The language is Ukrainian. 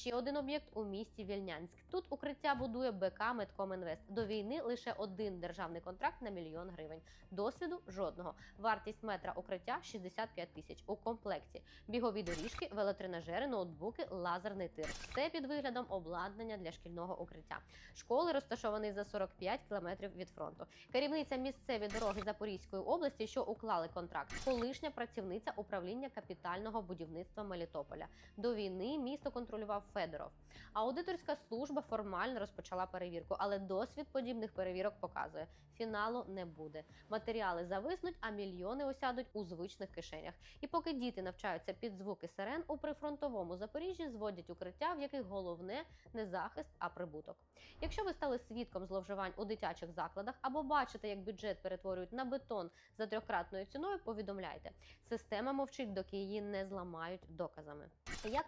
Ще один об'єкт у місті Вільнянськ. Тут укриття будує БК Медкомінвест. До війни лише один державний контракт на мільйон гривень. Досвіду жодного. Вартість метра укриття 65 тисяч у комплекті. Бігові доріжки, велотренажери, ноутбуки, лазерний тир. Все під виглядом обладнання для шкільного укриття. Школи розташовані за 45 кілометрів від фронту. Керівниця місцеві дороги Запорізької області, що уклали контракт, колишня працівниця управління капітального будівництва Мелітополя. До війни місто контролював Федоров. Аудиторська служба формально розпочала перевірку, але досвід подібних перевірок показує: фіналу не буде. Матеріали зависнуть, а мільйони осядуть у звичних кишенях. І поки діти навчаються під звуки сирен, у прифронтовому Запоріжжі зводять укриття, в яких головне не захист, а прибуток. Якщо ви стали свідком зловживань у дитячих закладах або бачите, як бюджет перетворюють на бетон за трьохкратною ціною, повідомляйте. Система мовчить, доки її не зламають доказами. Як